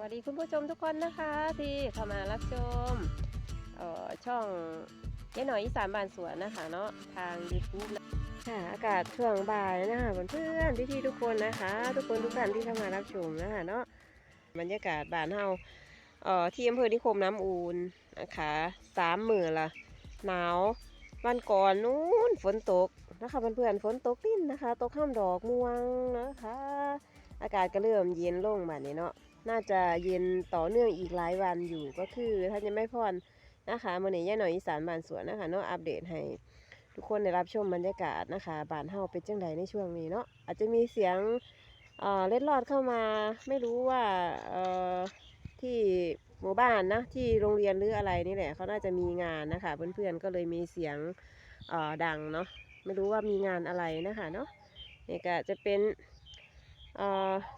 วัสดีคุณผู้ชมทุกคนนะคะ ที่เข้ามารับชมออช่องยายหน่อยอีสานบ้านสวนนะคะเนาะทาง YouTube นะค่ะอากาศช่วงบ่ายนะคะเพื่อนๆพี่ๆทุกคนนะคะ ทุกคนทุกท่านที่เข้ามารับชมนะคะเนาะบรรยากาศบ้านเฮาเอ่อที่อำเภอนิคมน้ำอูนนะคะสามหมื่นละหนาววันก่อนนู้นฝนตกนะคะเพื่อนๆฝนตกลิ้นนะคะ ตกข้ามดอกม่วงนะคะ อากาศก็เริ่มเย็นลงแบบนี้เนาะ น่าจะเย็นต่อเนื่องอีกหลายวันอยู่ก็คือถ้านจะไม่พอนนะคะมื่อนี้ย่าหน่อยอีสานบานสวนนะคะเนาะอัปเดตให้ทุกคนได้รับชมบรรยากาศนะคะบานเฮาเป็นจังใดในช่วงนี้เนาะอาจจะมีเสียงเเล็ดลอดเข้ามาไม่รู้ว่าที่หมู่บ้านนะที่โรงเรียนหรืออะไรนี่แหละเขาน่าจะมีงานนะคะเพื่อนๆก็เลยมีเสียงดังเนาะไม่รู้ว่ามีงานอะไรนะคะเนาะนี่ก็จะเป็น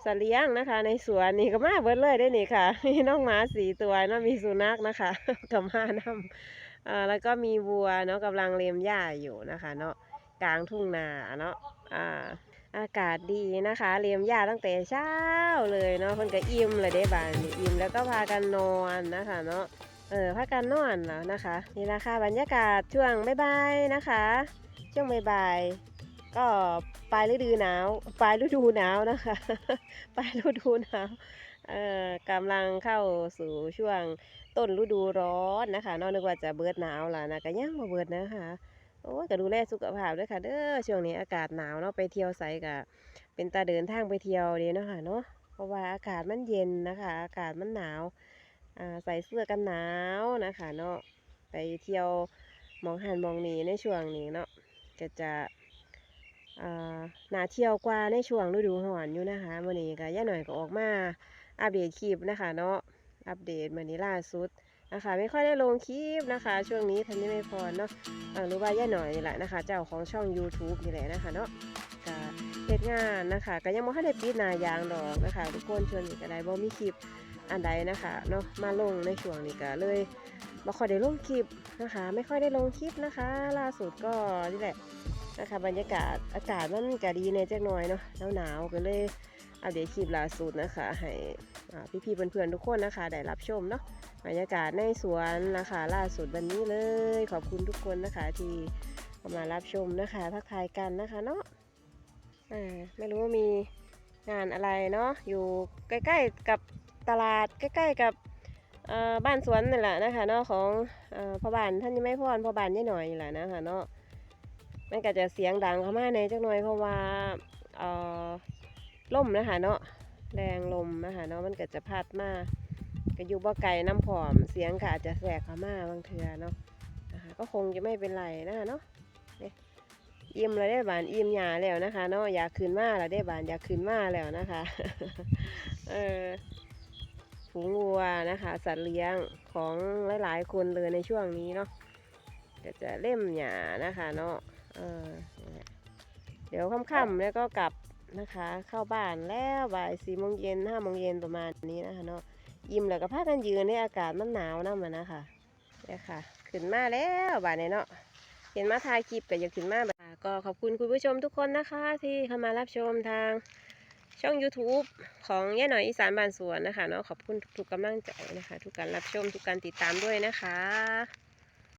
สัตว์เลี้ยงนะคะ ในสวนนี่ก็มาเบิดเลยได้นี่ค่ะ มีน้องหมาสีตัวเนาะมีสุนัขนะคะกับมานำเอ่อแล้วก็มีวัวเนาะกำลังเลียมหญ้าอยู่นะคะเนาะกลางทุ่งนาเนาะอาอากาศดีนะคะเลียมหญ้าตั้งแต่เช้าเลยเนาะเพิ่นก็อิ่มเลยได้บานอิ่มแล้วก็พากันนอนนะคะเนาะเออพากันนอนแล้วนะคะ นี่นะคะบรรยากาศช่วงบ่ายๆนะคะ ช่วงบ่ายๆ ก็ปลายฤดูหนาวปลายฤดูหนาวนะคะ ปลายฤดูหนาวเอ่อกำลังเข้าสู่ช่วงต้นฤดูร้อนนะคะนอกนึกว่าจะเบิดหนาวล้วนะก็ยังมาเบิดนะคะโอ้ยก็ดูแลสุขภาพด้วยค่ะเด้อช่วงนี้อากาศหนาวเนาะไปเที่ยวไสกะเป็นตาเดินทางไปเที่ยวดีเนาะค่ะเนาะเพราะว่าอากาศมันเย็นนะคะ อากาศมันหนาวอ่าใส่เสื้อกันหนาวนะคะเนาะไปเที่ยวมองหันมองนี้ในช่วงนี้เนาะก็จะ น่าเที่ยวกว่าในช่วงฤดูร้อนอยู่นะคะมื่อนี้ก็ย่าหน่อยก็ออกมาอัปเดตคลิปนะคะ เนาะอัปเดตมื่อนี้ล่าสุดนะคะ ไม่ค่อยได้ลงคลิปนะคะ ช่วงนี้ทันนี้ไม่พอเนาะรู้ว่าย่าหน่อยนี่แหละนะคะ เจ้าของช่อง YouTube นี่แหละนะคะเนาะก็เฮ็ดงานนะคะ ก็ยังไม่ทันได้ปิดหนายางดอกนะคะ ทุกคนช่วงนี้ก็ได้บ่มีคลิปอันใดนะคะเนาะมาลงในช่วงนี้ก็เลยบ่ค่อยได้ลงคลิปนะคะ ไม่ค่อยได้ลงคลิปนะคะ ล่าสุดก็นี่แหละ นะคะบรรยากาศอากาศมันก็ดีในจักหน่อยเนาะหนาวหนาวก็เลยอัปเดตคลิปล่าสุดนะคะ ให้พี่ๆเพื่อนๆทุกคนนะคะ ได้รับชมเนาะบรรยากาศในสวนนะคะล่าสุดวันนี้เลย ขอบคุณทุกคนนะคะที่ามารับชมนะคะ ทักทายกันนะคะเนาะไม่รู้ว่ามีงานอะไรเนาะอยู่ใกล้ๆกับตลาดใกล้ๆกับบ้านสวนนี่แหละนะคะเนาะของอพ่อบ้านท่านยังไม่พ่อพ่อบ้านนี่หน่อยนี่แหละนะคะเนาะ มันก็จะเสียงดังเข้ามาในจักหน่อยเพราะว่าเอ่อลมนะคะเนาะแรงลมนะคะเนาะมันก็จะพัดมาก็อยู่บ่ไกลน้ำผอมเสียงก็อาจจะแสกเข้ามาบางเทือเนาะนะคะก็คงจะไม่เป็นไรนะคะเนาะเนี่ยอิ่มแล้วได้บานอิ่มหยาแล้วนะคะเนาะอยากขึ้นมาแล้วได้บานอยากขึ้นมาแล้วนะคะเออฝูงวัวนะคะสัตว์เลี้ยงของหลายๆคนเลยในช่วงนี้เนาะก็จะเล่มหยานะคะเนาะ เออเดี๋ยวค่ำๆแล้วก็กลับนะคะ เข้าบ้านแล้วบ่ายสี่โมงเย็นห้าโมงเย็นประมาณนี้นะคะเนาะยิ้มแล้วก็พากันยืนในอากาศมันหนาวนะมันนะคะเนี่ยค่ะ ขึ้นมาแล้วบ่ายเนาะเห็นมาถ่ายคลิปก็อยากขึ้นมาบ่ายก็ขอบคุณคุณผู้ชมทุกคนนะคะ ที่เข้ามารับชมทางช่อง YouTube ของแย่หน่อยอีสานบ้านสวนนะคะเนาะขอบคุณทุกกำลังใจนะคะ ทุกการรับชมทุกการติดตามด้วยนะคะ